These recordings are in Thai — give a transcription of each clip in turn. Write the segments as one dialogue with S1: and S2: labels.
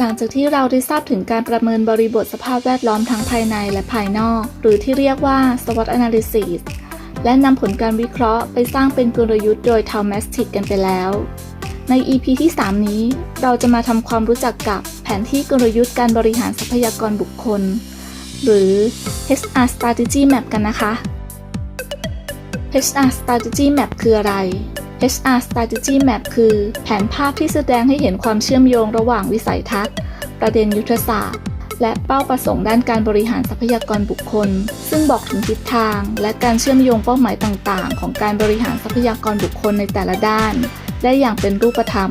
S1: หลังจากที่เราได้ทราบถึงการประเมินบริบทสภาพแวดล้อมทั้งภายในและภายนอก หรือที่เรียกว่า SWOT analysis และนำผลการวิเคราะห์ไปสร้างเป็นกลยุทธ์โดย t a l m a s t i c กันไปแล้ว ใน EP ที่ 3 นี้ เราจะมาทำความรู้จักกับแผนที่กลยุทธ์การบริหารทรัพยากรบุคคล หรือ HR Strategy Map กันนะคะ HR Strategy Map คืออะไร HR Strategy Map คือแผนภาพที่แสดงให้เห็นความเชื่อมโยงระหว่างวิสัยทัศน์ ประเด็นยุทธศาสตร์ และเป้าประสงค์ด้านการบริหารทรัพยากรบุคคล ซึ่งบอกถึงทิศทาง และการเชื่อมโยงเป้าหมายต่างๆ ของการบริหารทรัพยากรบุคคลในแต่ละด้าน ได้อย่างเป็นรูปธรรม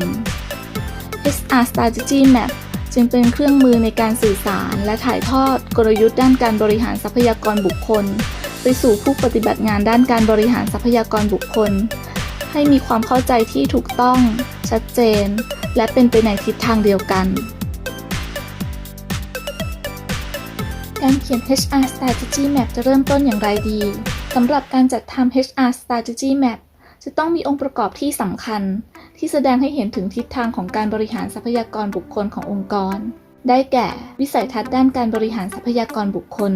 S1: HR Strategy Map จึงเป็นเครื่องมือในการสื่อสารและถ่ายทอดกลยุทธ์ด้านการบริหารทรัพยากรบุคคล ไปสู่ผู้ปฏิบัติงานด้านการบริหารทรัพยากรบุคคล ให้มีความเข้าใจที่ถูกต้อง ชัดเจน และเป็นไปในทิศทางเดียวกัน การเขียน HR Strategy Map จะเริ่มต้นอย่างไรดีสำหรับการจัดทำ HR Strategy Map จะต้องมีองค์ประกอบที่สำคัญ ที่แสดงให้เห็นถึงทิศทางของการบริหารทรัพยากรบุคคลขององค์กร ได้แก่ วิสัยทัศน์ด้านการบริหารทรัพยากรบุคคล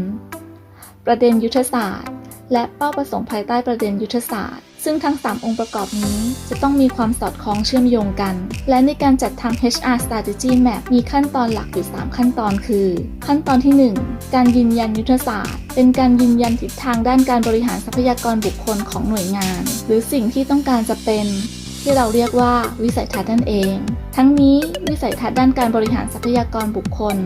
S1: ประเด็นยุทธศาสตร์ และเป้าประสงค์ภายใต้ประเด็นยุทธศาสตร์ ซึ่งทั้ง 3 องค์ประกอบนี้จะต้องมีความสอดคล้องเชื่อมโยงกัน และในการจัดทำ HR Strategy Map มีขั้นตอนหลักอยู่ 3 ขั้นตอนคือ ขั้นตอนที่ 1 การยืนยันยุทธศาสตร์ เป็นการยืนยันทิศทางด้านการบริหารทรัพยากรบุคคลของหน่วยงาน หรือสิ่งที่ต้องการจะเป็นที่เราเรียกว่าวิสัยทัศน์นั่นเอง ทั้งนี้วิสัยทัศน์ด้านการบริหารทรัพยากรบุคคล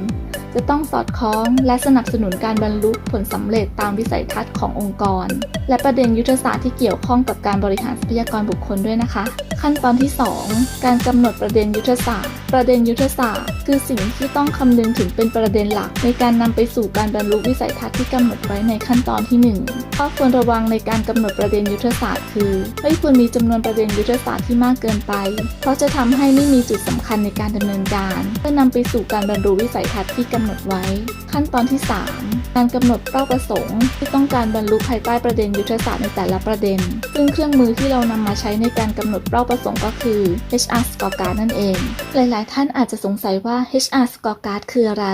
S1: จะต้องสอดคล้องและสนับสนุนการบรรลุผลสำเร็จตามวิสัยทัศน์ขององค์กร และประเด็นยุทธศาสตร์ที่เกี่ยวข้องกับการบริหารทรัพยากรบุคคลด้วยนะคะ ขั้นตอนที่ 2 การกำหนดประเด็นยุทธศาสตร์ ประเด็นยุทธศาสตร์ คือสิ่งที่ต้องคำนึงถึงเป็นประเด็นหลัก ในการนำไปสู่การบรรลุวิสัยทัศน์ที่กำหนดไว้ในขั้นตอนที่ 1 ข้อควรระวังในการกำหนดประเด็นยุทธศาสตร์ คือไม่ควรมีจำนวนประเด็นยุทธศาสตร์ที่มากเกินไป เพราะจะทำให้ไม่มีจุดสำคัญในการดำเนินการ เพื่อนำไปสู่การบรรลุวิสัยทัศน์ที่กำหนดไว้ ขั้นตอนที่ 3 การกำหนดเป้าประสงค์ ที่ต้องการบรรลุภายใต้ประเด็นยุทธศาสตร์ในแต่ละประเด็น ซึ่งเครื่องมือที่เรานำมาใช้ในการกำหนดเป้าประสงค์ก็คือ HR Scorecard นั่นเอง หลาย ๆ ท่านอาจจะสงสัยว่า HR Scorecard คืออะไร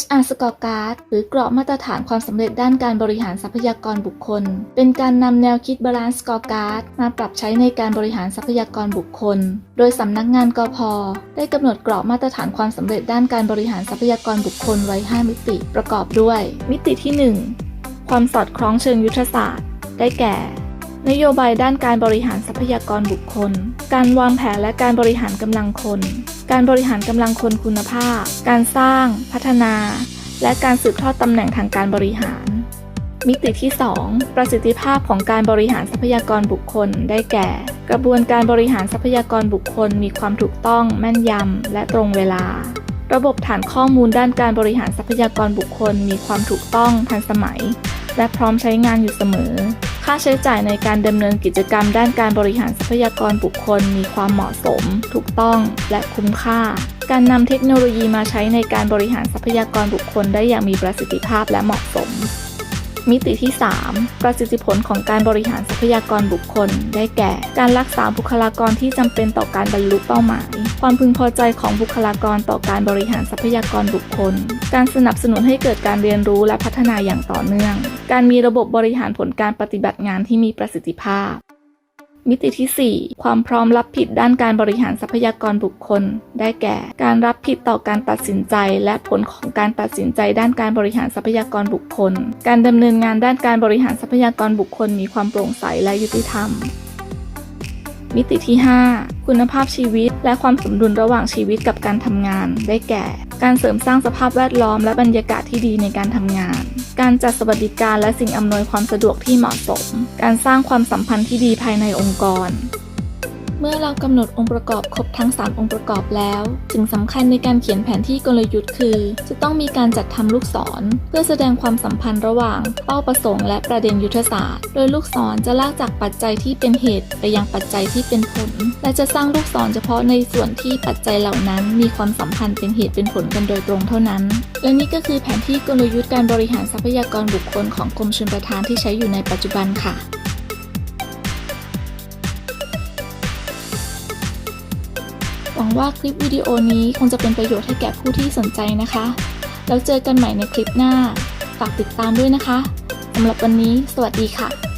S1: HR Scorecard หรือกรอบมาตรฐานความสำเร็จด้านการบริหารทรัพยากรบุคคล เป็นการนำแนวคิด Balance Scorecard มาปรับใช้ในการบริหารทรัพยากรบุคคล โดยสำนักงานกพได้กำหนดกรอบมาตรฐานความสำเร็จด้านการบริหารทรัพยากรบุคคลไว้ 5 มิติประกอบด้วย มิติที่ 1 ความสอดคล้องเชิงยุทธศาสตร์ ได้แก่ นโยบายด้านการบริหารทรัพยากรบุคคล การวางแผนและการบริหารกำลังคน การบริหารกำลังคนคุณภาพ การสร้าง พัฒนา และการสืบทอดตำแหน่งทางการบริหาร มิติที่ 2 ประสิทธิภาพของการบริหารทรัพยากรบุคคล ได้แก่ กระบวนการบริหารทรัพยากรบุคคล มีความถูกต้อง แม่นยำและตรงเวลา ระบบฐานข้อมูลด้านการบริหารทรัพยากรบุคคล มีความถูกต้องทันสมัย และพร้อมใช้งานอยู่เสมอ ค่าใช้จ่ายในการดำเนินกิจกรรมด้านการบริหารทรัพยากรบุคคล มีความเหมาะสม ถูกต้อง และคุ้มค่า การนำเทคโนโลยีมาใช้ในการบริหารทรัพยากรบุคคลได้อย่างมีประสิทธิภาพและเหมาะสม มิติที่ 3 ประสิทธิผลของการบริหารทรัพยากรบุคคล ได้แก่ การรักษาบุคลากรที่จำเป็นต่อการบรรลุเป้าหมาย ความพึงพอใจของบุคลากรต่อการบริหารทรัพยากรบุคคล การสนับสนุนให้เกิดการเรียนรู้และพัฒนาอย่างต่อเนื่อง การมีระบบบริหารผลการปฏิบัติงานที่มีประสิทธิภาพ มิติที่ 4 ความพร้อมรับผิดด้านการบริหารทรัพยากรบุคคล ได้แก่ การรับผิดต่อการตัดสินใจ และผลของการตัดสินใจด้านการบริหารทรัพยากรบุคคล การดำเนินงานด้านการบริหารทรัพยากรบุคคล มีความโปร่งใสและยุติธรรม มิติที่ 5 คุณภาพชีวิต และความสมดุลระหว่างชีวิตกับการทำงาน ได้แก่ การเสริมสร้างสภาพแวดล้อมและบรรยากาศที่ดีในการทำงาน การจัดสวัสดิการและสิ่งอำนวยความสะดวกที่เหมาะสม การสร้างความสัมพันธ์ที่ดีภายในองค์กร เมื่อเรากำหนดองค์ประกอบครบทั้ง 3 องค์ประกอบแล้ว สิ่งสำคัญในการเขียนแผนที่กลยุทธ์คือ จะต้องมีการจัดทำลูกศร เพื่อแสดงความสัมพันธ์ระหว่าง เป้าประสงค์และประเด็นยุทธศาสตร์ โดยลูกศรจะลากจากปัจจัยที่เป็นเหตุไปยังปัจจัยที่เป็นผล และจะสร้างลูกศรเฉพาะในส่วนที่ปัจจัยเหล่านั้น มีความสัมพันธ์เป็นเหตุเป็นผลกันโดยตรงเท่านั้น และนี่ก็คือแผนที่กลยุทธ์การบริหารทรัพยากรบุคคลของกรมชลประทานที่ใช้อยู่ในปัจจุบันค่ะ วังว่าคลิปวิดีโอนี้คงจะเป็นประโยชน์ให้แก่ผู้ที่สนใจนะคะ แล้วเจอกันใหม่ในคลิปหน้า ฝากติดตามด้วยนะคะสำหรับวันนี้ สวัสดีค่ะ